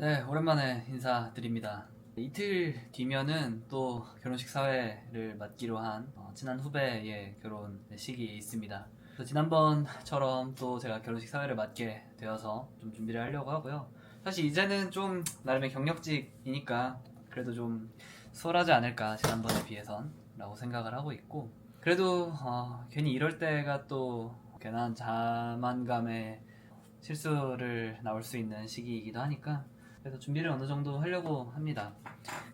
네, 오랜만에 인사드립니다. 이틀 뒤면은 또 결혼식 사회를 맡기로 한 어, 친한 후배의 결혼식이 있습니다. 그래서 지난번처럼 또 제가 결혼식 사회를 맡게 되어서 좀 준비를 하려고 하고요. 사실 이제는 좀 나름의 경력직이니까 그래도 좀 수월하지 않을까 지난번에 비해선 라고 생각을 하고 있고 그래도 어, 괜히 이럴 때가 또 괜한 자만감에 실수를 나올 수 있는 시기이기도 하니까 그래서 준비를 어느 정도 하려고 합니다.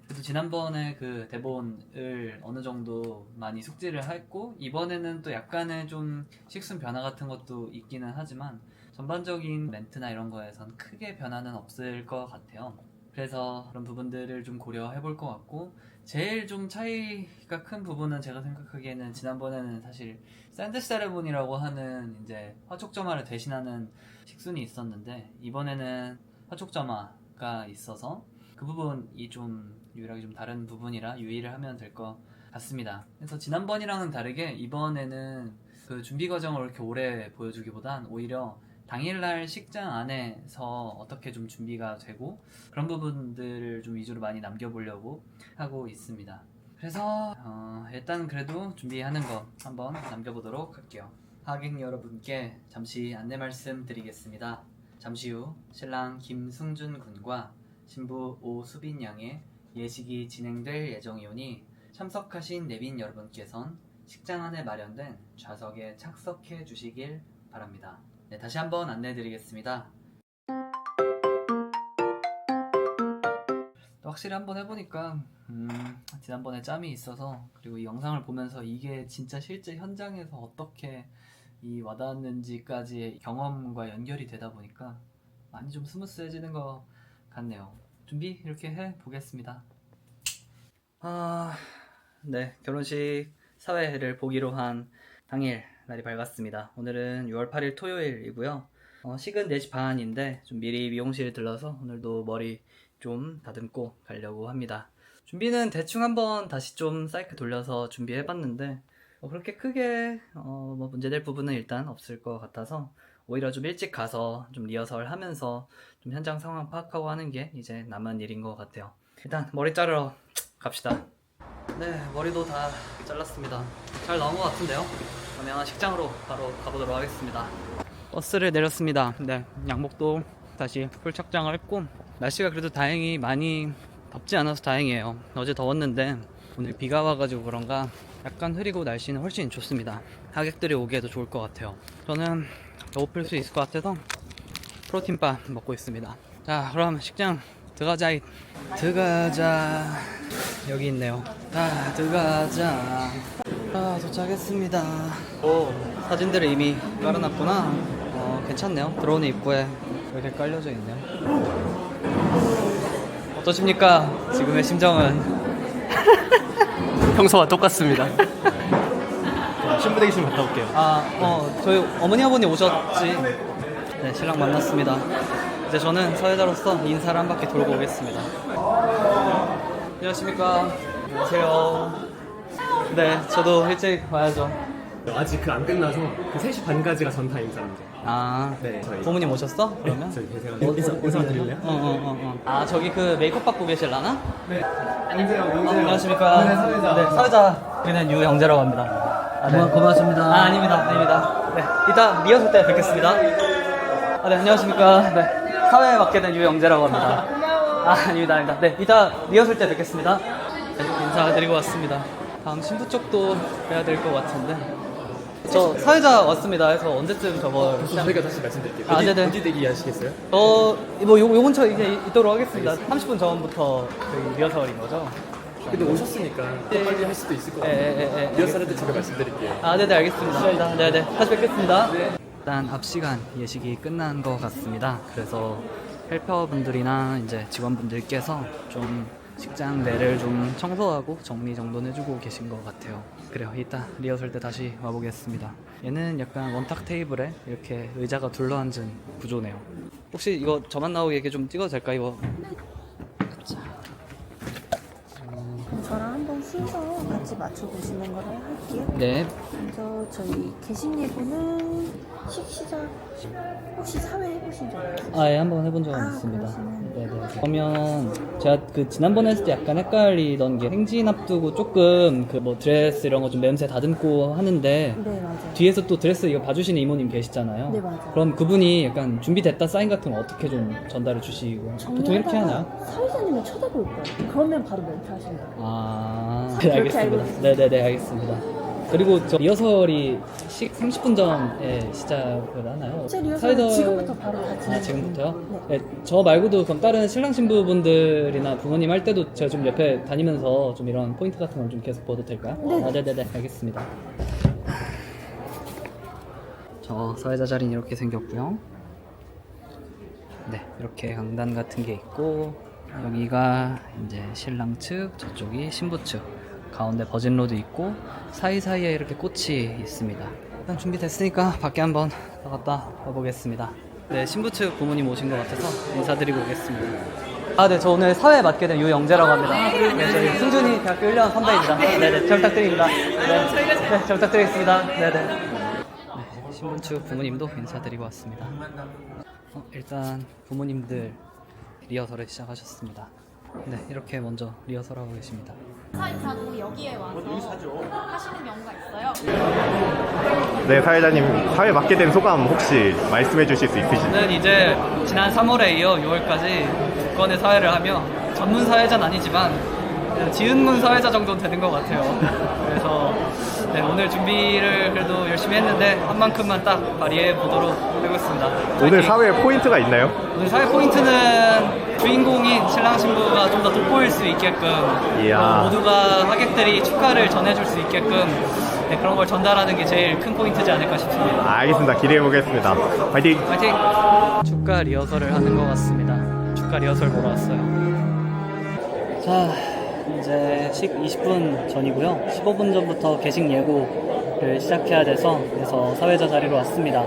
그래도 지난번에 그 대본을 어느 정도 많이 숙지를 했고 이번에는 또 약간의 좀 식순 변화 같은 것도 있기는 하지만 전반적인 멘트나 이런 거에선 크게 변화는 없을 것 같아요. 그래서 그런 부분들을 좀 고려해 볼 것 같고 제일 좀 차이가 큰 부분은 제가 생각하기에는 지난번에는 사실 샌드 세레모니라고 하는 이제 화촉점화를 대신하는 식순이 있었는데 이번에는 화촉점화 가 있어서 그 부분이 좀 유일하게 좀 다른 부분이라 유의를 하면 될 것 같습니다. 그래서 지난번이랑은 다르게 이번에는 그 준비 과정을 이렇게 오래 보여주기보단 오히려 당일날 식장 안에서 어떻게 좀 준비가 되고 그런 부분들을 좀 위주로 많이 남겨보려고 하고 있습니다. 그래서 어, 일단 그래도 준비하는 거 한번 남겨보도록 할게요. 하객 여러분께 잠시 안내 말씀드리겠습니다. 잠시 후 신랑 김승준 군과 신부 오수빈 양의 예식이 진행될 예정이오니 참석하신 내빈 여러분께선 식장 안에 마련된 좌석에 착석해 주시길 바랍니다. 네, 다시 한번 안내해 드리겠습니다. 또 확실히 한번 해보니까 음, 지난번에 짬이 있어서 그리고 이 영상을 보면서 이게 진짜 실제 현장에서 어떻게 이 와닿았는지까지의 경험과 연결이 되다 보니까 많이 좀 스무스해지는 것 같네요. 준비 이렇게 해 보겠습니다. 아, 네 결혼식 사회를 보기로 한 당일 날이 밝았습니다. 오늘은 6월 8일 토요일이고요. 어, 식은 4시 반인데 좀 미리 미용실 들러서 오늘도 머리 좀 다듬고 가려고 합니다. 준비는 대충 한번 다시 좀 사이클 돌려서 준비해봤는데 뭐 그렇게 크게 어, 뭐 문제될 부분은 일단 없을 것 같아서 오히려 좀 일찍 가서 좀 리허설 하면서 좀 현장 상황 파악하고 하는 게 이제 남은 일인 것 같아요. 일단 머리 자르러 갑시다. 네, 머리도 다 잘랐습니다. 잘 나온 것 같은데요? 그러면 식장으로 바로 가보도록 하겠습니다. 버스를 내렸습니다. 네, 양복도 다시 풀 착장을 했고 날씨가 그래도 다행히 많이 덥지 않아서 다행이에요. 어제 더웠는데 오늘 비가 와가지고 그런가 약간 흐리고 날씨는 훨씬 좋습니다. 하객들이 오기에도 좋을 것 같아요. 저는 못풀수 있을 것 같아서 프로틴바 먹고 있습니다. 자, 그럼 식장 들어가자. 이. 들어가자. 여기 있네요. 아, 들어가자. 아, 도착했습니다. 오, 사진들을 이미 깔아놨구나. 어, 괜찮네요. 들어오는 입구에 이렇게 깔려져 있네요. 어떠십니까? 지금의 심정은? 평소와 똑같습니다. 신부 대기실 갔다 올게요. 아, 어, 저희 어머니 아버님 오셨지. 네, 신랑 만났습니다. 이제 저는 사회자로서 인사를 한 바퀴 돌고 오겠습니다. 안녕하십니까. 안녕하세요. 네, 저도 일찍 와야죠. 아직 그 안 끝나서 그 3시 반까지가 전타 인사입니다. 아, 네, 저희. 부모님 오셨어? 그러면? 저희 대세요. 어, 인사, 어, 인사만 드릴래요? 어, 어, 어, 어. 아, 저기 그 메이크업 받고 계실라나? 네. 안녕하세요. 어, 안녕하십니까. 네, 사회자. 네, 사회자. 우리는 유형제라고 합니다. 아, 네. 고마- 고맙습니다. 아, 아닙니다. 아닙니다. 네. 이따 리허설 때 뵙겠습니다. 아, 네, 안녕하십니까. 네. 사회에 맡게 된 유영재라고 합니다. 아, 아닙니다. 아닙니다. 네, 이따 리허설 때 뵙겠습니다. 네, 인사드리고 왔습니다. 다음 신부 쪽도 해야 될 것 같은데. 저 사회자 왔습니다. 해서 언제쯤 저걸. 그래서 저희가 다시 말씀드릴게요. 아, 어디, 네네. 어디 대기 하시겠어요? 어, 뭐, 요, 요건 저 이제 있도록 하겠습니다. 30분 전부터 저희 리허설인 거죠. 근데 오셨으니까 더 네. 빨리 할 수도 있을 것 예, 같아요. 예, 예, 예. 리허설 할때 제가 말씀드릴게요. 아, 네네, 알겠습니다. 네네, 다시 뵙겠습니다. 일단 앞 시간 예식이 끝난 것 같습니다. 그래서 헬퍼분들이나 이제 직원분들께서 좀 식장 내를 좀 청소하고 정리 정돈해주고 계신 것 같아요. 그래요. 이따 리허설 때 다시 와보겠습니다. 얘는 약간 원탁 테이블에 이렇게 의자가 둘러앉은 구조네요. 혹시 이거 저만 나오게 이렇게 좀 찍어도 될까 이거? 저랑 한번 순서 같이 맞춰보시는 거를 할게요. 네. 먼저 저희 개심 예고는 식시작 혹시 사회 해보신 적 있으세요? 아, 예, 한 번 해본 적은 아, 있습니다. 그러시면 네네. 그러면 제가 그 지난번에 했을 때 약간 헷갈리던 게 행진 앞두고 조금 그 뭐 드레스 이런 거 좀 냄새 다듬고 하는데 네, 맞아요. 뒤에서 또 드레스 이거 봐주시는 이모님 계시잖아요. 네, 맞아요. 그럼 그분이 약간 준비됐다 사인 같은 거 어떻게 좀 전달해 주시고 보통 이렇게 하나요? 사회자님이 쳐다볼 거예요. 그러면 바로 멘트 하시는 거예요. 아, 그렇게 네, 알고 알겠습니다. 있어요. 네네네, 알겠습니다. 그리고 저 리허설이 시, 30분 전에 시작을 하나요? 제 리허설은 사회자- 지금부터 바로 다 아, 진행. 지금부터요? 네. 네, 저 말고도 그럼 다른 신랑 신부분들이나 부모님 할 때도 제가 좀 옆에 다니면서 좀 이런 포인트 같은 걸 좀 계속 보도 될까요? 네. 아, 네네네, 알겠습니다. 저 사회자 자리는 이렇게 생겼고요. 네, 이렇게 강단 같은 게 있고 여기가 이제 신랑 측, 저쪽이 신부 측. 가운데 버진로드 있고 사이사이에 이렇게 꽃이 있습니다. 일단 준비됐으니까 밖에 한번 나갔다 와보겠습니다. 네, 신부 측 부모님 오신 것 같아서 인사드리고 오겠습니다. 아, 네, 저 오늘 사회 맡게 된 유영재라고 합니다. 네, 저희 승준이 대학교 1년 선배입니다. 네, 네, 잘 부탁드립니다. 네, 네, 잘 부탁드리겠습니다. 네, 네. 네, 신부 측 부모님도 인사드리고 왔습니다. 어, 일단 부모님들 리허설을 시작하셨습니다. 네, 이렇게 먼저 리허설하고 계십니다. 사이사도 여기에 와서 하시는 경우가 있어요. 네, 사회자님 사회 맡게 된 소감 혹시 말씀해 주실 수 있으신가요? 저는 이제 지난 3월에 이어 6월까지 두 건의 사회를 하며 전문 사회자는 아니지만 그냥 지은문 사회자 정도는 되는 것 같아요. 그래서 네, 오늘 준비를 그래도 열심히 했는데 한 만큼만 딱 발휘해 보도록 하겠습니다. 오늘! 사회에 포인트가 있나요? 오늘 사회 포인트는 주인공인 신랑 신부가 좀 더 돋보일 수 있게끔 이야. 또 모두가 하객들이 축하를 전해줄 수 있게끔 네, 그런 걸 전달하는 게 제일 큰 포인트지 않을까 싶습니다. 아, 알겠습니다. 기대해 보겠습니다. 파이팅! 파이팅! 축가 리허설을 하는 것 같습니다. 축가 리허설 보러 왔어요. 자, 이제 식 20분 전이고요. 15분 전부터 개식 예고를 시작해야 돼서 그래서 사회자 자리로 왔습니다.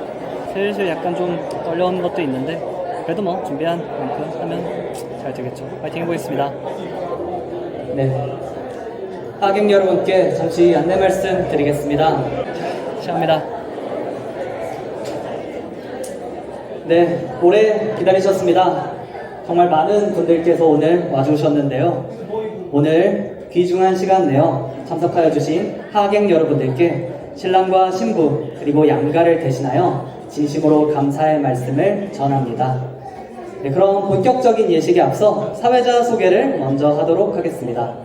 슬슬 약간 좀 떨려오는 것도 있는데 그래도 뭐 준비한 만큼 하면 잘 되겠죠. 파이팅 해보겠습니다. 네. 하객 여러분께 잠시 안내 말씀 드리겠습니다. 시작합니다. 네, 오래 기다리셨습니다. 정말 많은 분들께서 오늘 와주셨는데요. 오늘 귀중한 시간 내어 참석하여 주신 하객 여러분들께 신랑과 신부 그리고 양가를 대신하여 진심으로 감사의 말씀을 전합니다. 네, 그럼 본격적인 예식에 앞서 사회자 소개를 먼저 하도록 하겠습니다.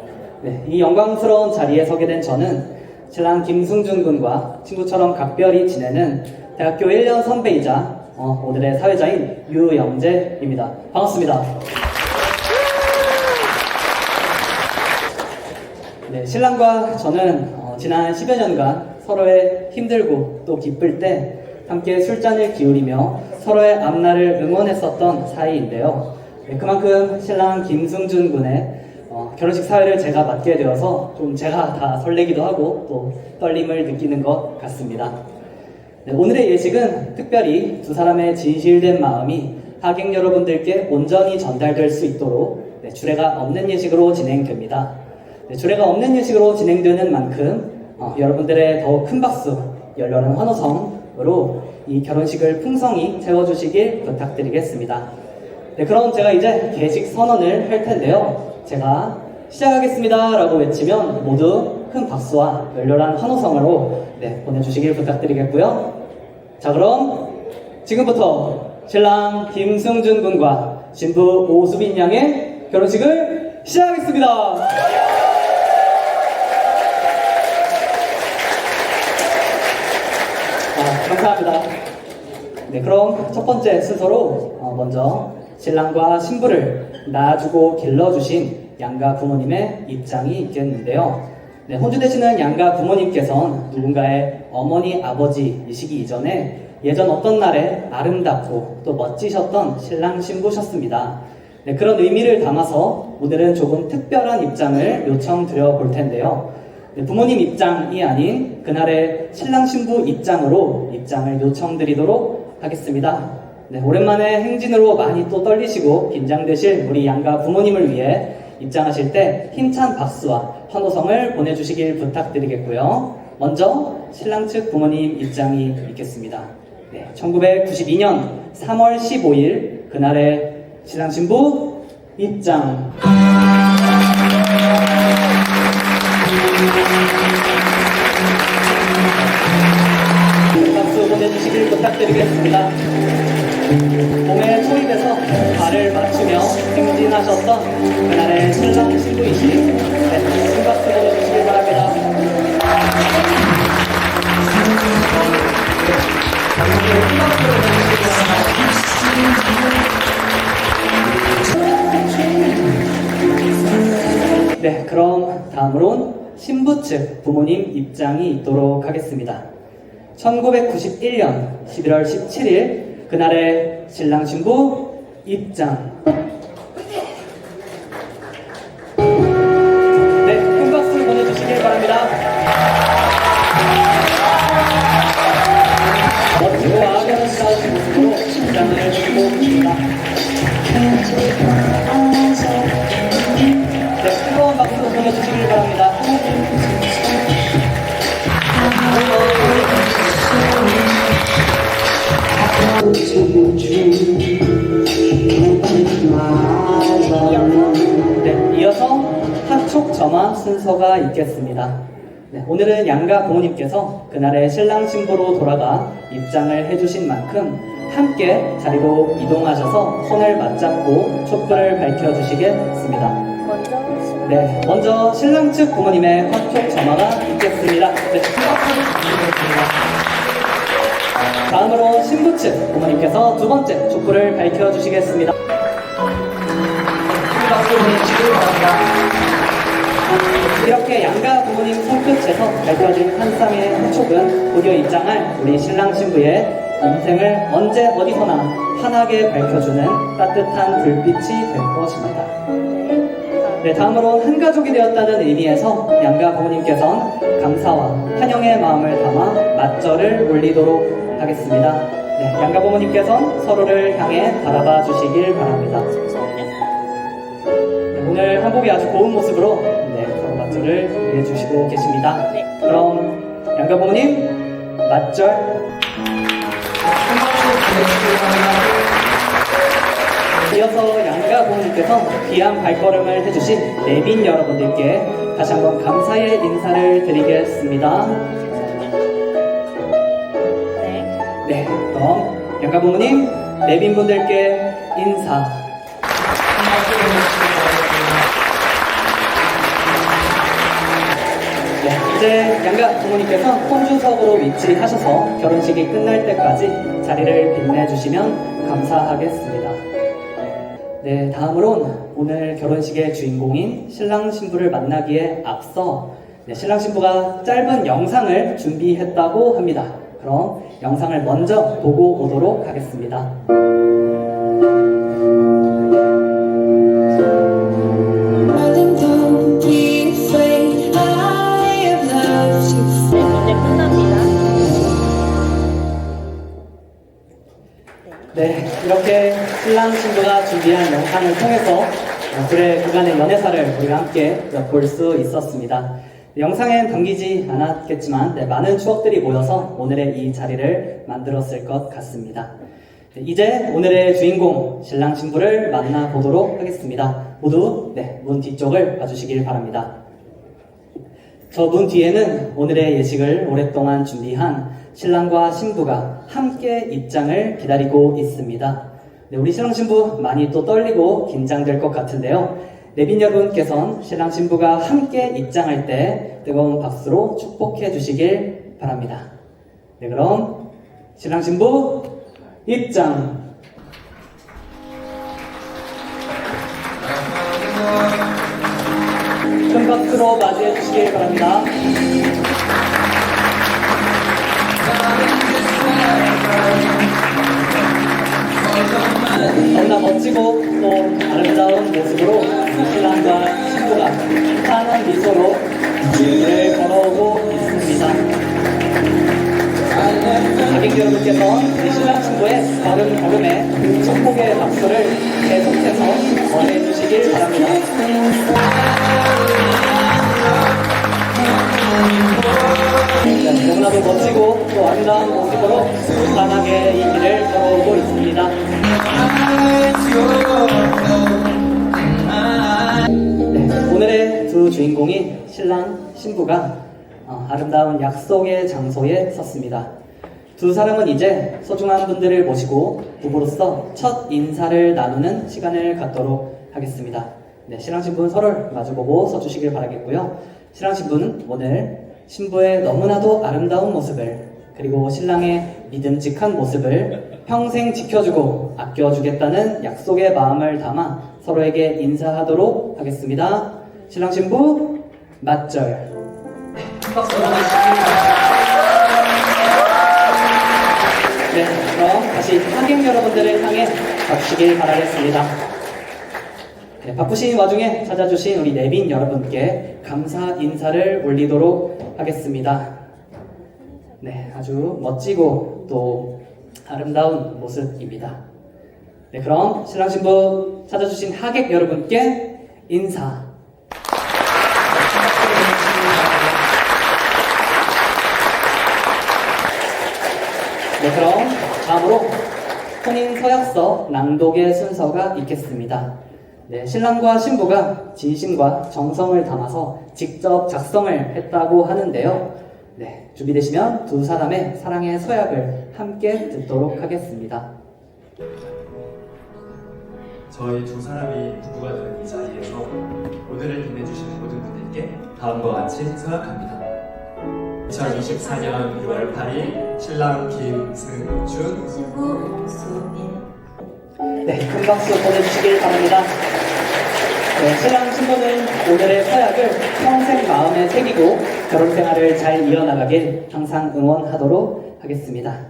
네, 이 영광스러운 자리에 서게 된 저는 신랑 김승준 군과 친구처럼 각별히 지내는 대학교 1년 선배이자 어, 오늘의 사회자인 유영재입니다. 반갑습니다. 네, 신랑과 저는 어, 지난 10여 년간 서로의 힘들고 또 기쁠 때 함께 술잔을 기울이며 서로의 앞날을 응원했었던 사이인데요. 네, 그만큼 신랑 김승준 군의 어, 결혼식 사회를 제가 맡게 되어서 좀 제가 다 설레기도 하고 또 떨림을 느끼는 것 같습니다. 네, 오늘의 예식은 특별히 두 사람의 진실된 마음이 하객 여러분들께 온전히 전달될 수 있도록 네, 주례가 없는 예식으로 진행됩니다. 네, 주례가 없는 예식으로 진행되는 만큼 어, 여러분들의 더욱 큰 박수, 열렬한 환호성으로 이 결혼식을 풍성히 채워주시길 부탁드리겠습니다. 네, 그럼 제가 이제 개식 선언을 할 텐데요. 제가 시작하겠습니다 라고 외치면 모두 큰 박수와 열렬한 환호성으로 네, 보내주시길 부탁드리겠고요. 자, 그럼 지금부터 신랑 김승준 군과 신부 오수빈 양의 결혼식을 시작하겠습니다. 아, 감사합니다. 네, 그럼 첫 번째 순서로 어, 먼저 신랑과 신부를 낳아주고 길러주신 양가 부모님의 입장이 있겠는데요. 네, 혼주 되시는 양가 부모님께서는 누군가의 어머니, 아버지이시기 이전에 예전 어떤 날에 아름답고 또 멋지셨던 신랑 신부셨습니다. 네, 그런 의미를 담아서 오늘은 조금 특별한 입장을 요청드려 볼 텐데요. 네, 부모님 입장이 아닌 그날의 신랑 신부 입장으로 입장을 요청드리도록 하겠습니다. 네, 오랜만에 행진으로 많이 또 떨리시고 긴장되실 우리 양가 부모님을 위해 입장하실 때 힘찬 박수와 환호성을 보내주시길 부탁드리겠고요. 먼저 신랑 측 부모님 입장이 있겠습니다. 네, 1992년 3월 15일 그날의 신랑 신부 입장. 박수 보내주시길 부탁드리겠습니다. 몸에 초입에서 발을 맞추며 행진하셨던 그날의 신랑 신부이신 네, 큰 박수 보내주시길 바랍니다. 네, 그럼 다음으론 신부 측 부모님 입장이 있도록 하겠습니다. 1991년 11월 17일 그날의 신랑 신부 입장. 신부로 돌아가 입장을 해주신 만큼 함께 자리로 이동하셔서 손을 맞잡고 촛불을 밝혀주시겠습니다. 먼저 신- 네, 먼저 신랑 측 부모님의 합촉 점화가 있겠습니다. 네, 부탁드리겠습니다. 다음으로 신부 측 부모님께서 두 번째 촛불을 밝혀주시겠습니다. 큰 박수 보내주시기 바랍니다. 이렇게 양가 부모님 손끝에서 밝혀진 한 쌍의 합촉은 곧이어 입장할 우리 신랑 신부의 인생을 언제 어디서나 환하게 밝혀주는 따뜻한 불빛이 될 것입니다. 네, 다음으로 한 가족이 되었다는 의미에서 양가 부모님께서는 감사와 환영의 마음을 담아 맞절을 올리도록 하겠습니다. 네, 양가 부모님께서는 서로를 향해 바라봐 주시길 바랍니다. 네, 오늘 한복이 아주 고운 모습으로 네, 서로 맞절을 해주시고 계십니다. 네. 그럼 양가 부모님 맞절. 이어서 양가 부모님께서 귀한 발걸음을 해주신 내빈 여러분들께 다시 한번 감사의 인사를 드리겠습니다. 네. 네, 그럼 양가 부모님, 내빈 분들께 인사. 이제 양가 부모님께서 혼주석으로 위치하셔서 결혼식이 끝날 때까지 자리를 빛내주시면 감사하겠습니다. 네, 다음으론 오늘 결혼식의 주인공인 신랑 신부를 만나기에 앞서 네, 신랑 신부가 짧은 영상을 준비했다고 합니다. 그럼 영상을 먼저 보고 오도록 하겠습니다. 그간의 연애사를 우리가 함께 엿볼 수 있었습니다. 네, 영상엔 담기지 않았겠지만 네, 많은 추억들이 모여서 오늘의 이 자리를 만들었을 것 같습니다. 네, 이제 오늘의 주인공 신랑 신부를 만나보도록 하겠습니다. 모두 네, 문 뒤쪽을 봐주시길 바랍니다. 저 문 뒤에는 오늘의 예식을 오랫동안 준비한 신랑과 신부가 함께 입장을 기다리고 있습니다. 네, 우리 신랑 신부 많이 또 떨리고 긴장될 것 같은데요. 여러분께선 신랑 신부가 함께 입장할 때 뜨거운 박수로 축복해 주시길 바랍니다. 네, 그럼 신랑 신부 입장. 큰 박수로 맞이해 주시길 바랍니다. 너무나 멋지고 또 아름다운 모습으로 신랑과 신부가 환한 미소로 길을 걸어오고 있습니다. 가객 여러분께서 신랑 신부의 걸음 걸음에 축복의 박수를 계속해서 전해주시길 바랍니다. 네, 너무나도 멋지고 또 아름다운 모습으로 편하게 이 길을 걸어오고 있습니다. 주인공인 신랑 신부가 어, 아름다운 약속의 장소에 섰습니다. 두 사람은 이제 소중한 분들을 모시고 부부로서 첫 인사를 나누는 시간을 갖도록 하겠습니다. 네, 신랑 신부는 서로를 마주보고 서주시길 바라겠고요. 신랑 신부는 오늘 신부의 너무나도 아름다운 모습을 그리고 신랑의 믿음직한 모습을 평생 지켜주고 아껴주겠다는 약속의 마음을 담아 서로에게 인사하도록 하겠습니다. 신랑 신부 맞절. 박수 네, 그럼 다시 하객 여러분들을 향해 가주시길 바라겠습니다. 네, 바쁘신 와중에 찾아주신 우리 내빈 여러분께 감사 인사를 올리도록 하겠습니다. 네, 아주 멋지고 또 아름다운 모습입니다. 네, 그럼 신랑 신부 찾아주신 하객 여러분께 인사. 네, 그럼 다음으로 혼인 서약서 낭독의 순서가 있겠습니다. 네, 신랑과 신부가 진심과 정성을 담아서 직접 작성을 했다고 하는데요. 네, 준비되시면 두 사람의 사랑의 서약을 함께 듣도록 하겠습니다. 저희 두 사람이 부부가 되는 이 자리에서 오늘을 빛내주시는 모든 분들께 다음과 같이 서약합니다. 2024년 6월 8일 신랑 김승준 신부 수민 네, 큰 박수 보내주시길 바랍니다. 네, 신랑 신부는 오늘의 서약을 평생 마음에 새기고 결혼 생활을 잘 이어나가길 항상 응원하도록 하겠습니다.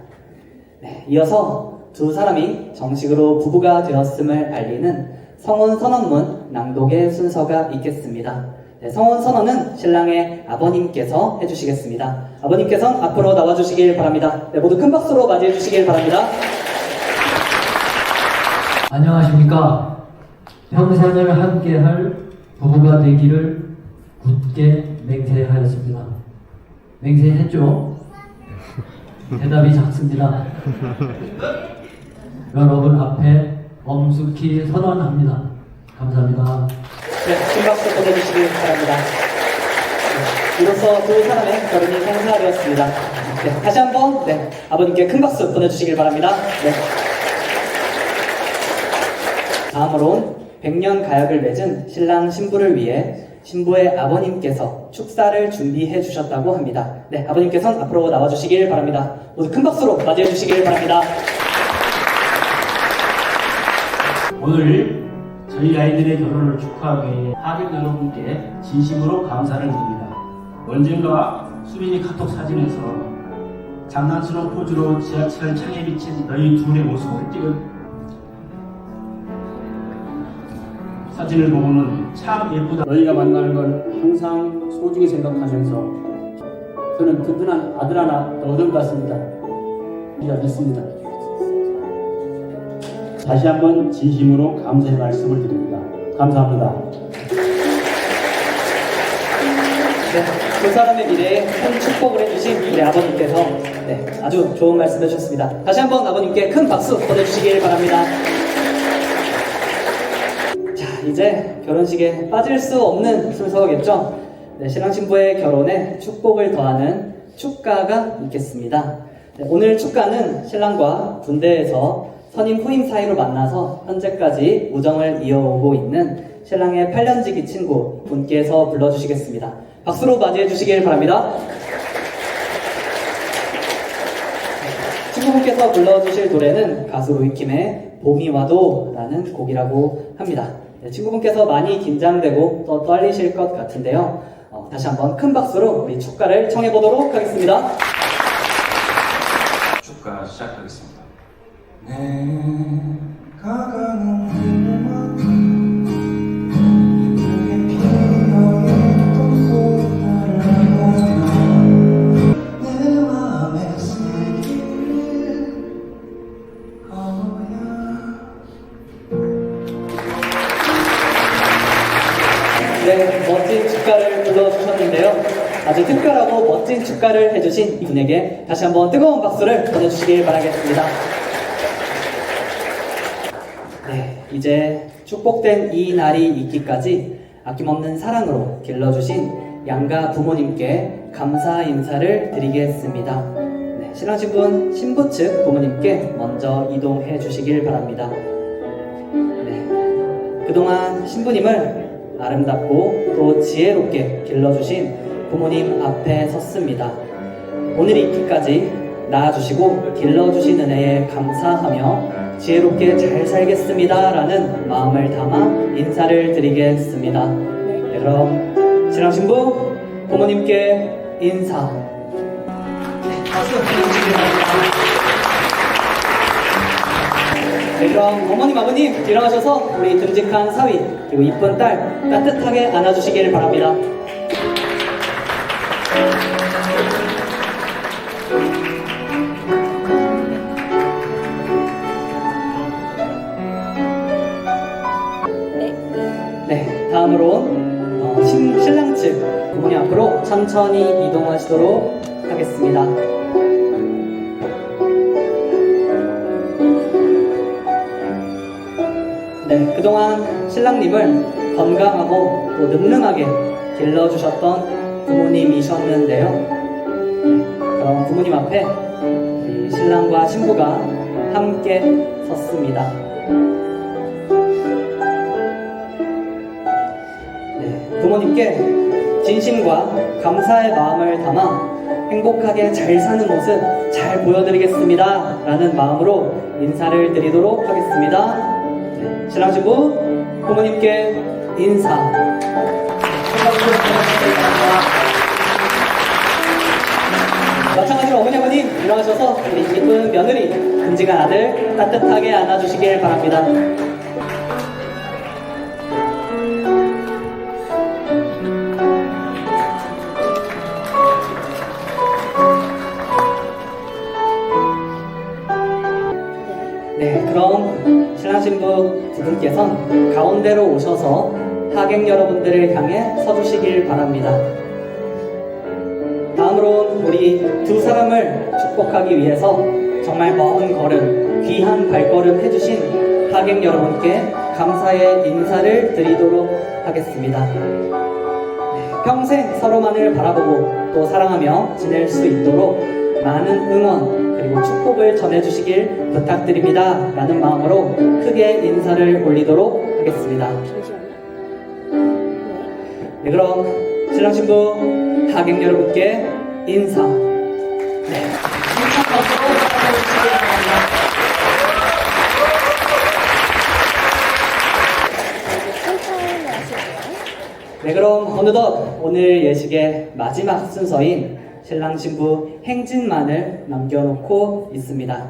네, 이어서 두 사람이 정식으로 부부가 되었음을 알리는 성혼 선언문 낭독의 순서가 있겠습니다. 네, 성혼 선언은 신랑의 아버님께서 해주시겠습니다. 아버님께서는 앞으로 나와주시길 바랍니다. 네, 모두 큰 박수로 맞이해 주시길 바랍니다. 안녕하십니까. 평생을 함께할 부부가 되기를 굳게 맹세하였습니다. 맹세했죠? 대답이 작습니다. 여러분 앞에 엄숙히 선언합니다. 감사합니다. 네, 큰 박수 보내주시길 바랍니다. 네, 이로써 두 사람의 결혼이 성사되었습니다. 네, 다시 한번 네, 아버님께 큰 박수 보내주시길 바랍니다. 네. 다음으로 100년 가약을 맺은 신랑 신부를 위해 신부의 아버님께서 축사를 준비해 주셨다고 합니다. 네, 아버님께서는 앞으로 나와주시길 바랍니다. 모두 큰 박수로 맞이해 주시길 바랍니다. 오늘 저희 아이들의 결혼을 축하하기 위해 하객 여러분께 진심으로 감사를 드립니다. 언젠가 수빈이 카톡 사진에서 장난스러운 포즈로 지하철 창에 비친 너희 둘의 모습을 찍은 사진을 보고는 참 예쁘다. 너희가 만나는 걸 항상 소중히 생각하면서 저는 든든한 아들 하나 얻은 것 같습니다. 이제 됐습니다. 다시 한번 진심으로 감사의 말씀을 드립니다. 감사합니다. 네, 두 사람의 미래에 큰 축복을 해주신 우리 아버님께서 네, 아주 좋은 말씀 해주셨습니다. 다시 한번 아버님께 큰 박수 보내주시길 바랍니다. 자, 이제 결혼식에 빠질 수 없는 순서겠죠? 네, 신랑 신부의 결혼에 축복을 더하는 축가가 있겠습니다. 네, 오늘 축가는 신랑과 군대에서 선임 후임 사이로 만나서 현재까지 우정을 이어오고 있는 신랑의 8년지기 친구 분께서 불러주시겠습니다. 박수로 맞이해 주시길 바랍니다. 친구분께서 불러주실 노래는 가수 로이킴의 봄이 와도 라는 곡이라고 합니다. 네, 친구분께서 많이 긴장되고 또 떨리실 것 같은데요. 어, 다시 한번 큰 박수로 우리 축가를 청해보도록 하겠습니다. 축가 시작하겠습니다. 네, 멋진 축가를 불러주셨는데요. 아주 특별하고 멋진 축가를 해주신 이분에게 다시 한번 뜨거운 박수를 보내주시길 바라겠습니다. 네, 이제 축복된 이 날이 있기까지 아낌없는 사랑으로 길러주신 양가 부모님께 감사 인사를 드리겠습니다. 네, 신랑 신분 신부 측 부모님께 먼저 이동해 주시길 바랍니다. 네, 그동안 신부님을 아름답고 또 지혜롭게 길러주신 부모님 앞에 섰습니다. 오늘 있기까지 낳아주시고 길러주신 은혜에 감사하며 지혜롭게 잘 살겠습니다. 라는 마음을 담아 인사를 드리겠습니다. 네, 그럼 신랑 신부 부모님께 인사. 네, 박수 부탁드립니다. 네, 그럼 어머님, 아버님 일어나셔서 우리 듬직한 사위 그리고 이쁜 딸 따뜻하게 안아주시길 바랍니다. 앞으로 천천히 이동하시도록 하겠습니다. 네, 그동안 신랑님을 건강하고 또 늠름하게 길러주셨던 부모님이셨는데요. 네, 그럼 부모님 앞에 신랑과 신부가 함께 섰습니다. 네, 부모님께 진심과 감사의 마음을 담아 행복하게 잘 사는 모습 잘 보여드리겠습니다. 라는 마음으로 인사를 드리도록 하겠습니다. 네, 신랑 신부 부모님께 인사. 마찬가지로 어머니 아버님 일어나셔서 우리 이쁜 며느리 큼직한 아들 따뜻하게 안아주시길 바랍니다. 신부 두 분께선 가운데로 오셔서 하객 여러분들을 향해 서주시길 바랍니다. 다음으로 우리 두 사람을 축복하기 위해서 정말 먼 걸음, 귀한 발걸음 해주신 하객 여러분께 감사의 인사를 드리도록 하겠습니다. 네, 평생 서로만을 바라보고 또 사랑하며 지낼 수 있도록 많은 응원 그리고 축복을 전해주시길 부탁드립니다. 라는 마음으로 크게 인사를 올리도록 하겠습니다. 네, 그럼 신랑 신부 하객 여러분께 인사. 네. 네, 그럼 어느덧 오늘 예식의 마지막 순서인 신랑 신부 행진만을 남겨놓고 있습니다.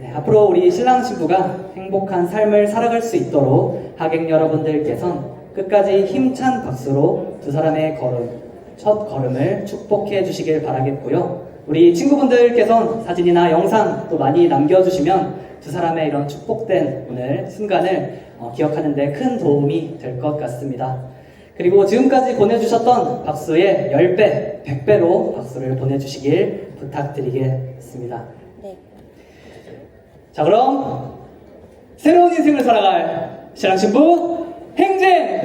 네, 앞으로 우리 신랑 신부가 행복한 삶을 살아갈 수 있도록 하객 여러분들께선 끝까지 힘찬 박수로 두 사람의 걸음, 첫 걸음을 축복해 주시길 바라겠고요. 우리 친구분들께선 사진이나 영상 또 많이 남겨주시면 두 사람의 이런 축복된 오늘 순간을 어, 기억하는데 큰 도움이 될 것 같습니다. 그리고 지금까지 보내주셨던 박수의 10배, 100배로 박수를 보내주시길 부탁드리겠습니다. 자, 그럼 새로운 인생을 살아갈 신랑 신부 행진!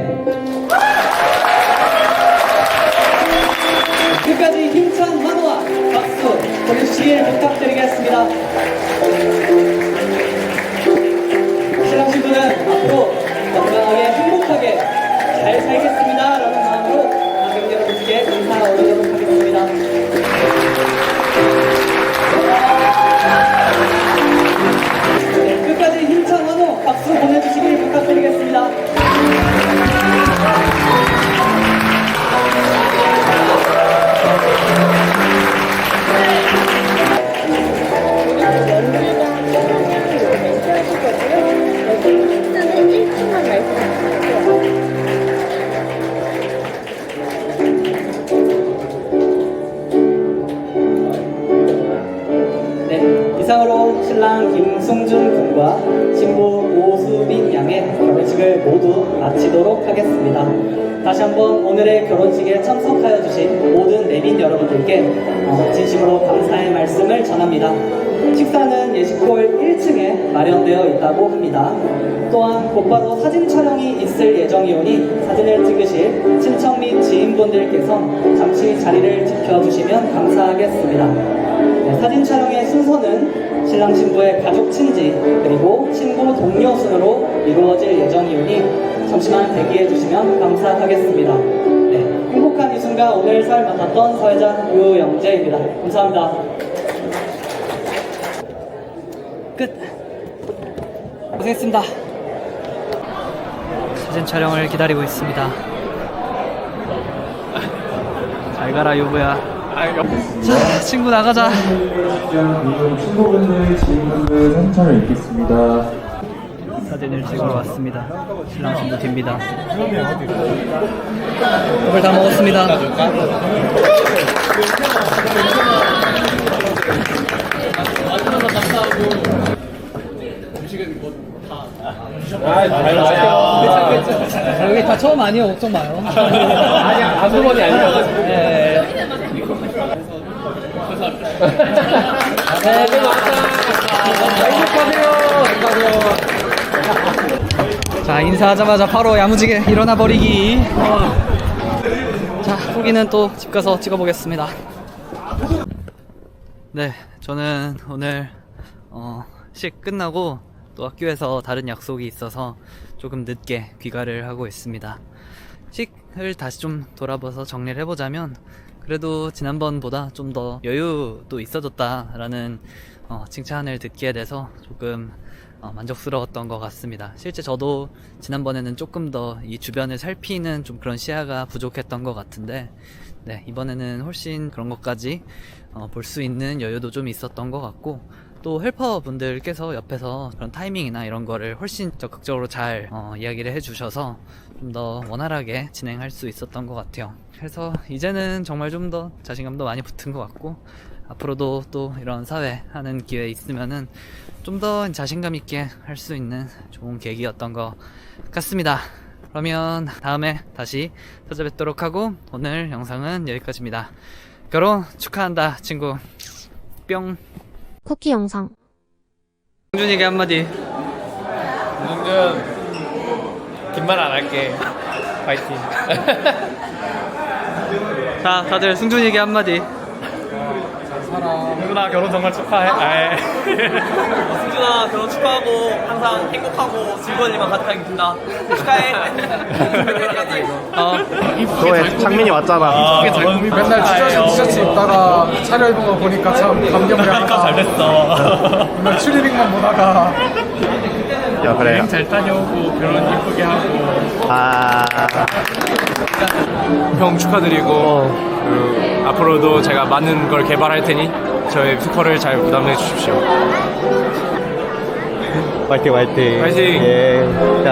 결혼식을 모두 마치 모시도록 하겠습니다. 다시 한번 오늘의 결혼식에 참석하여 주신 모든 내빈 여러분들께 어, 진심으로 감사의 말씀을 전합니다. 식사는 예식홀 1층에 마련되어 있다고 합니다. 또한 곧바로 사진 촬영이 있을 예정이오니 사진을 찍으실 친척 및 지인분들께서 잠시 자리를 지켜주시면 감사하겠습니다. 네, 사진 촬영의 순서는 신랑 신부의 가족 친지 그리고 친구 동료 순으로 이루어질 예정이오니 잠시만 대기해 주시면 감사하겠습니다. 네, 행복한 이 순간 오늘 설 맡았던 사회자 유영재입니다. 감사합니다. 끝. 고생했습니다. 사진 촬영을 기다리고 있습니다. 잘 가라 유부야. 자 친구 나가자. 친구분들, 지인분들 사진촬영 있겠습니다. 사진을 찍으러 왔습니다. 신랑 신부 뒤입니다. 밥을 다 먹었습니다. 여기 다 처음 아니에요, 걱정 마요. 아니야, 한두번이 아니어가지고. 네. 자, 인사하자마자 바로 야무지게 일어나 버리기. 자, 후기는 또 집 가서 찍어보겠습니다. 네, 저는 오늘 어, 식 끝나고 또 학교에서 다른 약속이 있어서 조금 늦게 귀가를 하고 있습니다. 식을 다시 좀 돌아봐서 정리를 해보자면 그래도 지난번보다 좀 더 여유도 있어졌다라는 어, 칭찬을 듣게 돼서 조금 어, 만족스러웠던 것 같습니다. 실제 저도 지난번에는 조금 더 이 주변을 살피는 좀 그런 시야가 부족했던 것 같은데 네, 이번에는 훨씬 그런 것까지 어, 볼 수 있는 여유도 좀 있었던 것 같고 또 헬퍼 분들께서 옆에서 그런 타이밍이나 이런 거를 훨씬 적극적으로 잘 어, 이야기를 해주셔서 좀 더 원활하게 진행할 수 있었던 것 같아요. 그래서 이제는 정말 좀 더 자신감도 많이 붙은 것 같고 앞으로도 또 이런 사회 하는 기회 있으면은 좀 더 자신감 있게 할 수 있는 좋은 계기였던 것 같습니다. 그러면 다음에 다시 찾아뵙도록 하고 오늘 영상은 여기까지입니다. 결혼 축하한다 친구 뿅 쿠키 영상. 승준이게 한마디 승준 긴말안 할게. 파이팅. 자 다들 승준이게 한마디 승준아 결혼 정말 축하해. 아이. 승준아, 결혼 축하하고 항상 행복하고 즐거운 일만 가득하게 빈다. 축하해. 어, 너 창민이 왔잖아. 맨날 티셔츠 티셔츠 입다가 차려 입은 거 보니까 참 감격이야. 잘 됐어. 맨날 추리닝만 보다가 야 그래. 잘 다녀오고 결혼 예쁘게 하고 아. 형 축하드리고 그, 앞으로도 제가 많은 걸 개발할 테니 저의 뮤지컬을 잘 부담해 주십시오. 파이팅 파이팅. 파이팅. 예. 자